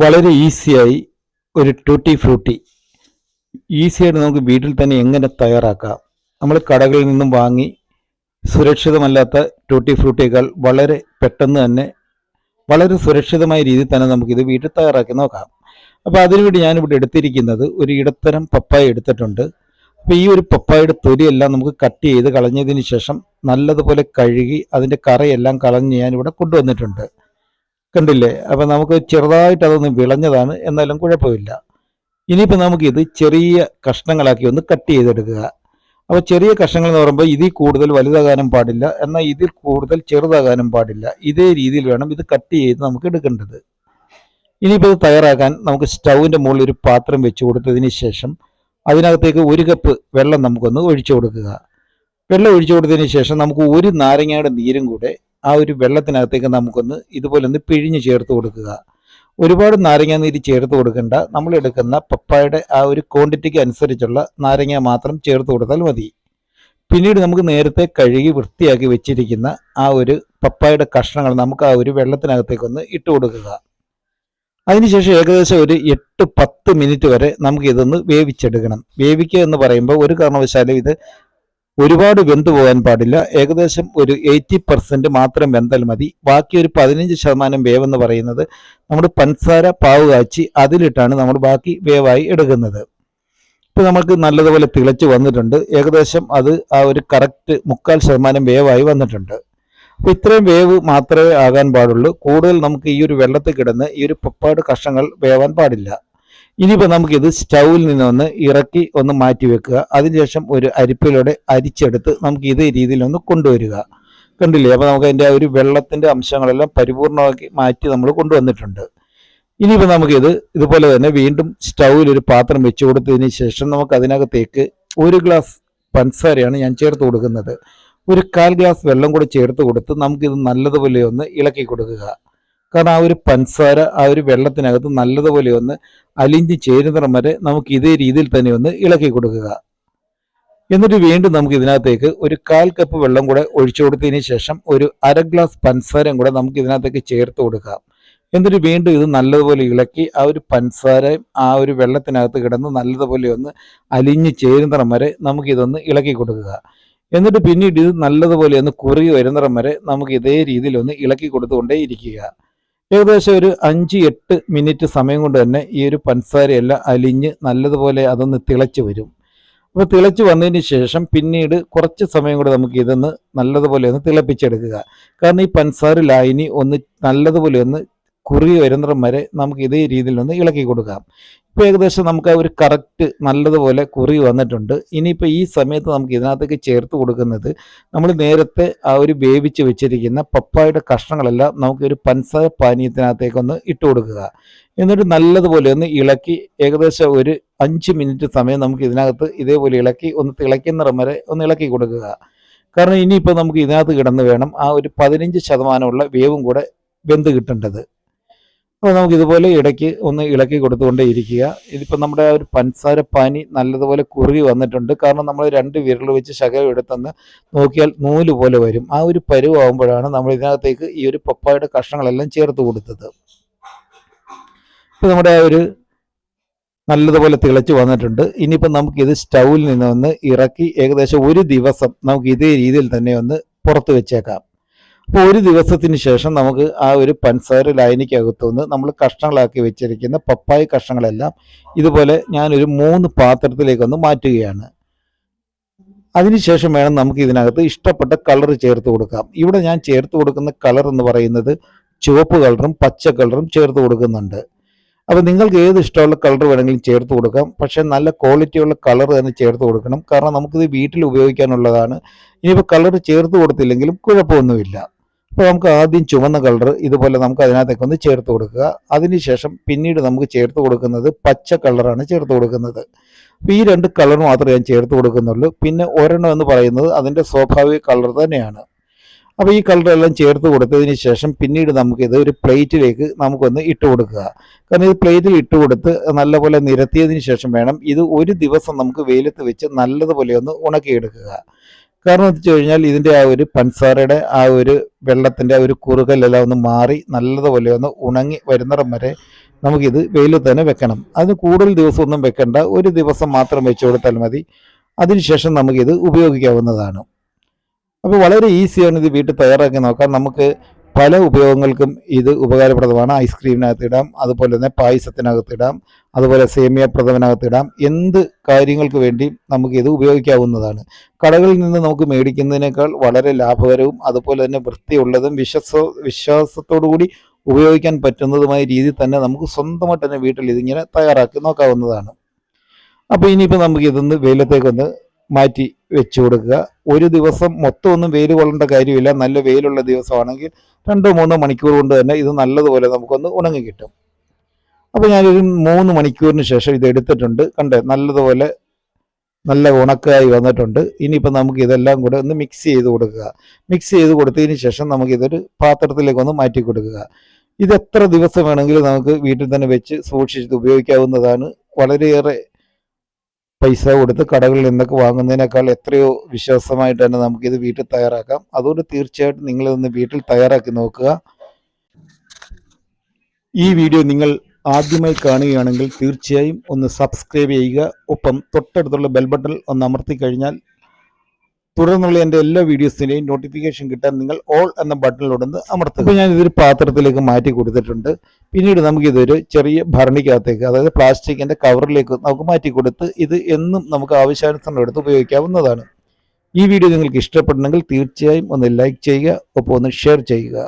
വളരെ ഈസിയായി ഒരു ടൂട്ടി ഫ്രൂട്ടി ഈസിയായിട്ട് നമുക്ക് വീട്ടിൽ തന്നെ എങ്ങനെ തയ്യാറാക്കാം? നമ്മൾ കടകളിൽ നിന്നും വാങ്ങി സുരക്ഷിതമല്ലാത്ത ടൂട്ടി ഫ്രൂട്ടിയേക്കാൾ വളരെ പെട്ടെന്ന് തന്നെ വളരെ സുരക്ഷിതമായ രീതിയിൽ തന്നെ നമുക്കിത് വീട്ടിൽ തയ്യാറാക്കി നോക്കാം. അപ്പോൾ അതിനുവേണ്ടി ഞാനിവിടെ എടുത്തിരിക്കുന്നത് ഒരു ഇടത്തരം പപ്പായ എടുത്തിട്ടുണ്ട്. അപ്പോൾ ഈ ഒരു പപ്പായയുടെ തൊലിയെല്ലാം നമുക്ക് കട്ട് ചെയ്ത് കളഞ്ഞതിന് ശേഷം നല്ലതുപോലെ കഴുകി അതിന്റെ കറയെല്ലാം കളഞ്ഞ് ഞാനിവിടെ കൊണ്ടുവന്നിട്ടുണ്ട്. കണ്ടില്ലേ? അപ്പം നമുക്ക് ചെറുതായിട്ട് അതൊന്ന് വിളഞ്ഞതാണ് എന്നാലും കുഴപ്പമില്ല. ഇനിയിപ്പോൾ നമുക്കിത് ചെറിയ കഷ്ണങ്ങളാക്കി ഒന്ന് കട്ട് ചെയ്തെടുക്കുക. അപ്പോൾ ചെറിയ കഷ്ണങ്ങൾ എന്ന് പറയുമ്പോൾ ഇതിൽ കൂടുതൽ വലുതാകാനും പാടില്ല. എന്നാൽ ഇതിൽ കൂടുതൽ ചെറുതാകാനും പാടില്ല. ഇതേ രീതിയിൽ വേണം ഇത് കട്ട് ചെയ്ത് നമുക്ക് എടുക്കേണ്ടത്. ഇനിയിപ്പോൾ ഇത് തയ്യാറാക്കാൻ നമുക്ക് സ്റ്റൗവിന്റെ മുകളിൽ ഒരു പാത്രം വെച്ച് കൊടുത്തതിന് ശേഷം അതിനകത്തേക്ക് ഒരു കപ്പ് വെള്ളം നമുക്കൊന്ന് ഒഴിച്ചു കൊടുക്കുക. വെള്ളം ഒഴിച്ചു കൊടുത്തതിന് ശേഷം നമുക്ക് ഒരു നാരങ്ങയുടെ നീരും കൂടെ ആ ഒരു വെള്ളത്തിനകത്തേക്ക് നമുക്കൊന്ന് ഇതുപോലെ ഒന്ന് പിഴിഞ്ഞ് ചേർത്ത് കൊടുക്കുക. ഒരുപാട് നാരങ്ങ നീര് ചേർത്ത് കൊടുക്കേണ്ട. നമ്മൾ എടുക്കുന്ന പപ്പായുടെ ആ ഒരു ക്വാണ്ടിറ്റിക്ക് അനുസരിച്ചുള്ള നാരങ്ങ മാത്രം ചേർത്ത് കൊടുത്താൽ മതി. പിന്നീട് നമുക്ക് നേരത്തെ കഴുകി വൃത്തിയാക്കി വെച്ചിരിക്കുന്ന ആ ഒരു പപ്പായുടെ കഷ്ണങ്ങൾ നമുക്ക് ആ ഒരു വെള്ളത്തിനകത്തേക്കൊന്ന് ഇട്ട് കൊടുക്കുക. അതിനുശേഷം ഏകദേശം ഒരു എട്ട് പത്ത് മിനിറ്റ് വരെ നമുക്ക് ഇതൊന്ന് വേവിച്ചെടുക്കണം. വേവിക്കുക എന്ന് പറയുമ്പോൾ ഒരു കാരണവശാലും ഇത് ഒരുപാട് വെന്തു പോകാൻ പാടില്ല. ഏകദേശം ഒരു എയ്റ്റി പെർസെന്റ് മാത്രം വെന്താൽ മതി. ബാക്കി ഒരു പതിനഞ്ച് ശതമാനം വേവെന്ന് പറയുന്നത് നമ്മൾ പഞ്ചസാര പാവ് കാച്ചി അതിലിട്ടാണ് നമ്മൾ ബാക്കി വേവായി എടുക്കുന്നത്. ഇപ്പോൾ നമുക്ക് നല്ലതുപോലെ തിളച്ച് വന്നിട്ടുണ്ട്. ഏകദേശം അത് ആ ഒരു കറക്റ്റ് മുക്കാൽ ശതമാനം വേവായി വന്നിട്ടുണ്ട്. അപ്പോൾ ഇത്രയും വേവ് മാത്രമേ ആകാൻ പാടുള്ളൂ. കൂടുതൽ നമുക്ക് ഈ ഒരു വെള്ളത്തിൽ കിടന്ന് ഈ ഒരു പപ്പാട് കഷ്ണങ്ങൾ വേവാൻ പാടില്ല. ഇനിയിപ്പോൾ നമുക്കിത് സ്റ്റൗവിൽ നിന്ന് ഒന്ന് ഇറക്കി ഒന്ന് മാറ്റി വെക്കുക. അതിനുശേഷം ഒരു അരിപ്പിലൂടെ അരിച്ചെടുത്ത് നമുക്ക് ഇതേ രീതിയിൽ ഒന്ന് കൊണ്ടുവരിക. കണ്ടില്ലേ? അപ്പോൾ നമുക്ക് അതിന്റെ ഒരു വെള്ളത്തിന്റെ അംശങ്ങളെല്ലാം പരിപൂർണമാക്കി മാറ്റി നമ്മൾ കൊണ്ടുവന്നിട്ടുണ്ട്. ഇനിയിപ്പോൾ നമുക്കിത് ഇതുപോലെ തന്നെ വീണ്ടും സ്റ്റൗവിൽ ഒരു പാത്രം വെച്ച് കൊടുത്തതിന് ശേഷം നമുക്ക് അതിനകത്തേക്ക് ഒരു ഗ്ലാസ് പഞ്ചസാരയാണ് ഞാൻ ചേർത്ത് കൊടുക്കുന്നത്. ഒരു കാൽ ഗ്ലാസ് വെള്ളം കൂടി ചേർത്ത് കൊടുത്ത് നമുക്കിത് നല്ലതുപോലെ ഒന്ന് ഇളക്കി കൊടുക്കുക. കാരണം ആ ഒരു പഞ്ചസാര ആ ഒരു വെള്ളത്തിനകത്ത് നല്ലതുപോലെ ഒന്ന് അലിഞ്ഞ് ചേരുന്നിടം വരെ നമുക്ക് ഇതേ രീതിയിൽ തന്നെ ഒന്ന് ഇളക്കി കൊടുക്കുക. എന്നിട്ട് വീണ്ടും നമുക്ക് ഇതിനകത്തേക്ക് ഒരു കാൽ കപ്പ് വെള്ളം കൂടെ ഒഴിച്ചു കൊടുത്തതിന് ശേഷം ഒരു അര ഗ്ലാസ് പഞ്ചസാരയും കൂടെ നമുക്ക് ഇതിനകത്തേക്ക് ചേർത്ത് കൊടുക്കാം. എന്നിട്ട് വീണ്ടും ഇത് നല്ലതുപോലെ ഇളക്കി ആ ഒരു പഞ്ചസാരയും ആ ഒരു വെള്ളത്തിനകത്ത് കിടന്ന് നല്ലതുപോലെ ഒന്ന് അലിഞ്ഞ് ചേരുന്നിടം വരെ നമുക്ക് ഇതൊന്ന് ഇളക്കി കൊടുക്കുക. എന്നിട്ട് പിന്നീട് ഇത് നല്ലതുപോലെ ഒന്ന് കുറുകി വരുന്നിടം വരെ നമുക്ക് ഇതേ രീതിയിൽ ഒന്ന് ഇളക്കി കൊടുത്തുകൊണ്ടേ ഇരിക്കുക. ഏകദേശം ഒരു അഞ്ച് എട്ട് മിനിറ്റ് സമയം കൊണ്ട് തന്നെ ഈ ഒരു പഞ്ചസാരയെല്ലാം അലിഞ്ഞ് നല്ലതുപോലെ അതൊന്ന് തിളച്ച് വരും. അപ്പോൾ തിളച്ച് വന്നതിന് ശേഷം പിന്നീട് കുറച്ച് സമയം കൂടെ നമുക്ക് ഇതൊന്ന് നല്ലതുപോലെ ഒന്ന് തിളപ്പിച്ചെടുക്കുക. കാരണം ഈ പഞ്ചസാര ലായനി ഒന്ന് നല്ലതുപോലെ ഒന്ന് കുറുകി വരുന്നിടം വരെ നമുക്ക് ഇതേ രീതിയിൽ ഒന്ന് ഇളക്കി കൊടുക്കാം. ഇപ്പോൾ ഏകദേശം നമുക്ക് ഒരു കറക്റ്റ് നല്ലതുപോലെ കുറി വന്നിട്ടുണ്ട്. ഇനിയിപ്പോൾ ഈ സമയത്ത് നമുക്ക് ഇതിനകത്തേക്ക് ചേർത്ത് കൊടുക്കുന്നത് നമ്മൾ നേരത്തെ ആ ഒരു വേവിച്ച് വെച്ചിരിക്കുന്ന പപ്പായുടെ കഷ്ണങ്ങളെല്ലാം നമുക്ക് ഒരു പഞ്ചസാര പാനീയത്തിനകത്തേക്കൊന്ന് ഇട്ട് കൊടുക്കുക. എന്നിട്ട് നല്ലതുപോലെ ഒന്ന് ഇളക്കി ഏകദേശം ഒരു അഞ്ച് മിനിറ്റ് സമയം നമുക്ക് ഇതിനകത്ത് ഇതേപോലെ ഇളക്കി ഒന്ന് തിളയ്ക്കുന്നിടം വരെ ഒന്ന് ഇളക്കി കൊടുക്കുക. കാരണം ഇനിയിപ്പോൾ നമുക്ക് ഇതിനകത്ത് കിടന്ന് വേണം ആ ഒരു പതിനഞ്ച് ശതമാനമുള്ള വേവും കൂടെ വെന്ത് കിട്ടേണ്ടത്. അപ്പോൾ നമുക്ക് ഇതുപോലെ ഇടയ്ക്ക് ഒന്ന് ഇളക്കി കൊടുത്തുകൊണ്ടേ ഇരിക്കുക ഇതിപ്പോൾ നമ്മുടെ ഒരു പഞ്ചസാര പാനി നല്ലതുപോലെ കുറുകി വന്നിട്ടുണ്ട്. കാരണം നമ്മൾ രണ്ട് വിരൽ വെച്ച് ശകലം എടുത്തെന്ന് നോക്കിയാൽ നൂൽ പോലെ വരും. ആ ഒരു പരുവാകുമ്പോഴാണ് നമ്മൾ ഇതിനകത്തേക്ക് ഈ ഒരു പപ്പായുടെ കഷ്ണങ്ങളെല്ലാം ചേർത്ത് കൊടുത്തത്. ഇപ്പോൾ നമ്മുടെ ആ ഒരു നല്ലതുപോലെ തിളച്ച് വന്നിട്ടുണ്ട്. ഇനിയിപ്പോൾ നമുക്കിത് സ്റ്റൗവിൽ നിന്ന് ഒന്ന് ഇറക്കി ഏകദേശം ഒരു ദിവസം നമുക്ക് ഇതേ രീതിയിൽ തന്നെ ഒന്ന് പുറത്ത് വെച്ചേക്കാം. അപ്പോൾ ഒരു ദിവസത്തിന് ശേഷം നമുക്ക് ആ ഒരു പഞ്ചസാര ലൈനിക്കകത്തുനിന്ന് നമ്മൾ കഷ്ണങ്ങളാക്കി വെച്ചിരിക്കുന്ന പപ്പായ കഷ്ണങ്ങളെല്ലാം ഇതുപോലെ ഞാനൊരു മൂന്ന് പാത്രത്തിലേക്കൊന്ന് മാറ്റുകയാണ്. അതിനുശേഷം വേണം നമുക്ക് ഇതിനകത്ത് ഇഷ്ടപ്പെട്ട കളർ ചേർത്ത് കൊടുക്കാം. ഇവിടെ ഞാൻ ചേർത്ത് കൊടുക്കുന്ന കളർ എന്ന് പറയുന്നത് ചുവപ്പ് കളറും പച്ച കളറും ചേർത്ത് കൊടുക്കുന്നുണ്ട്. അപ്പോൾ നിങ്ങൾക്ക് ഏത് ഇഷ്ടമുള്ള കളർ വേണമെങ്കിലും ചേർത്ത് കൊടുക്കാം. പക്ഷേ നല്ല ക്വാളിറ്റിയുള്ള കളർ തന്നെ ചേർത്ത് കൊടുക്കണം. കാരണം നമുക്കിത് വീട്ടിൽ ഉപയോഗിക്കാനുള്ളതാണ്. ഇനിയിപ്പോൾ കളർ ചേർത്ത് കൊടുത്തില്ലെങ്കിലും കുഴപ്പമൊന്നുമില്ല. അപ്പോൾ നമുക്ക് ആദ്യം ചുവന്ന കളർ ഇതുപോലെ നമുക്ക് അതിനകത്തേക്ക് ഒന്ന് ചേർത്ത് കൊടുക്കുക. അതിനുശേഷം പിന്നീട് നമുക്ക് ചേർത്ത് കൊടുക്കുന്നത് പച്ച കളറാണ് ചേർത്ത് കൊടുക്കുന്നത്. അപ്പോൾ ഈ രണ്ട് കളർ മാത്രമേ ഞാൻ ചേർത്ത് കൊടുക്കുന്നുള്ളൂ. പിന്നെ ഒരെണ്ണം എന്ന് പറയുന്നത് അതിന്റെ സ്വാഭാവിക കളർ തന്നെയാണ്. അപ്പോൾ ഈ കളറെല്ലാം ചേർത്ത് കൊടുത്തതിന് ശേഷം പിന്നീട് നമുക്കിത് ഒരു പ്ലേറ്റിലേക്ക് നമുക്കൊന്ന് ഇട്ട് കൊടുക്കുക. കാരണം ഇത് പ്ലേറ്റിൽ ഇട്ട് കൊടുത്ത് നല്ലപോലെ നിരത്തിയതിന് ശേഷം വേണം ഇത് ഒരു ദിവസം നമുക്ക് വെയിലത്ത് വെച്ച് നല്ലതുപോലെ ഒന്ന് ഉണക്കിയെടുക്കുക. കാരണം എന്ന് വെച്ച് കഴിഞ്ഞാൽ ഇതിന്റെ ആ ഒരു പൻസാറയുടെ ആ ഒരു വെള്ളത്തിന്റെ ആ ഒരു കുറുകലെല്ലാം ഒന്ന് മാറി നല്ലതുപോലെ ഒന്ന് ഉണങ്ങി വരുന്നിടം വരെ നമുക്കിത് വെയിലിൽ തന്നെ വെക്കണം. അത് കൂടുതൽ ദിവസമൊന്നും വെക്കേണ്ട. ഒരു ദിവസം മാത്രം വെച്ച് കൊടുത്താൽ മതി. അതിനുശേഷം നമുക്കിത് ഉപയോഗിക്കാവുന്നതാണ്. അപ്പോൾ വളരെ ഈസിയാണ് ഇത് വീട്ടിൽ തയ്യാറാക്കി നോക്കാം. നമുക്ക് പല ഉപയോഗങ്ങൾക്കും ഇത് ഉപകാരപ്രദമാണ്. ഐസ്ക്രീമിനകത്ത് ഇടാം അതുപോലെ തന്നെ പായസത്തിനകത്ത് ഇടാം അതുപോലെ സേമിയ പ്രഥമനകത്ത് ഇടാം. എന്ത് കാര്യങ്ങൾക്ക് വേണ്ടി ഇത് ഉപയോഗിക്കാവുന്നതാണ്. കടകളിൽ നിന്ന് നമുക്ക് മേടിക്കുന്നതിനേക്കാൾ വളരെ ലാഭകരവും അതുപോലെ തന്നെ വൃത്തിയുള്ളതും വിശ്വസ വിശ്വാസത്തോടു കൂടി ഉപയോഗിക്കാൻ പറ്റുന്നതുമായ രീതിയിൽ തന്നെ നമുക്ക് സ്വന്തമായിട്ട് തന്നെ വീട്ടിൽ ഇതിങ്ങനെ തയ്യാറാക്കി നോക്കാവുന്നതാണ്. അപ്പോൾ ഇനിയിപ്പോൾ നമുക്ക് ഇതൊന്ന് വെയിലത്തേക്കൊന്ന് മാറ്റി വെച്ച് കൊടുക്കുക. ഒരു ദിവസം മൊത്തം ഒന്നും വെയിൽ കൊള്ളേണ്ട കാര്യമില്ല. നല്ല വെയിലുള്ള ദിവസമാണെങ്കിൽ രണ്ടോ മൂന്നോ മണിക്കൂർ കൊണ്ട് തന്നെ ഇത് നല്ലതുപോലെ നമുക്കൊന്ന് ഉണങ്ങി കിട്ടും. അപ്പോൾ ഞാനൊരു മൂന്ന് മണിക്കൂറിന് ശേഷം ഇത് എടുത്തിട്ടുണ്ട്. കണ്ടേ നല്ലതുപോലെ നല്ല ഉണക്കായി വന്നിട്ടുണ്ട്. ഇനിയിപ്പോൾ നമുക്ക് ഇതെല്ലാം കൂടെ ഒന്ന് മിക്സ് ചെയ്ത് കൊടുക്കുക. മിക്സ് ചെയ്ത് കൊടുത്തതിന് ശേഷം നമുക്ക് ഇതൊരു പാത്രത്തിലേക്ക് ഒന്ന് മാറ്റി കൊടുക്കുക. ഇത് എത്ര ദിവസം വേണമെങ്കിലും നമുക്ക് വീട്ടിൽ തന്നെ വെച്ച് സൂക്ഷിച്ച് ഉപയോഗിക്കാവുന്നതാണ്. വളരെയേറെ പൈസ കൊടുത്ത് കടകളിൽ നിന്നൊക്കെ വാങ്ങുന്നതിനേക്കാൾ എത്രയോ വിശ്വാസമായിട്ട് തന്നെ നമുക്കിത് വീട്ടിൽ തയ്യാറാക്കാം. അതുകൊണ്ട് തീർച്ചയായിട്ടും നിങ്ങളിതൊന്ന് വീട്ടിൽ തയ്യാറാക്കി നോക്കുക. ഈ വീഡിയോ നിങ്ങൾ ആദ്യമായി കാണുകയാണെങ്കിൽ തീർച്ചയായും ഒന്ന് സബ്സ്ക്രൈബ് ചെയ്യുക. ഒപ്പം തൊട്ടടുത്തുള്ള ബെൽ ബട്ടൺ ഒന്ന് അമർത്തി കഴിഞ്ഞാൽ തുടർന്നുള്ള എന്റെ എല്ലാ വീഡിയോസിന്റെയും നോട്ടിഫിക്കേഷൻ കിട്ടാൻ നിങ്ങൾ ഓൾ എന്ന ബട്ടണിലൂടെ അമർത്തുക. അപ്പോൾ ഞാൻ ഇതൊരു പാത്രത്തിലേക്ക് മാറ്റി കൊടുത്തിട്ടുണ്ട്. പിന്നീട് നമുക്ക് ഇതൊരു ചെറിയ ഭരണിക്കകത്തേക്ക് അതായത് പ്ലാസ്റ്റിക്കിന്റെ കവറിലേക്ക് നമുക്ക് മാറ്റി കൊടുത്ത് ഇത് എന്നും നമുക്ക് ആവശ്യാനുസരണം എടുത്ത് ഉപയോഗിക്കാവുന്നതാണ്. ഈ വീഡിയോ നിങ്ങൾക്ക് ഇഷ്ടപ്പെടണമെങ്കിൽ തീർച്ചയായും ഒന്ന് ലൈക്ക് ചെയ്യുക ഒപ്പം ഒന്ന് ഷെയർ ചെയ്യുക.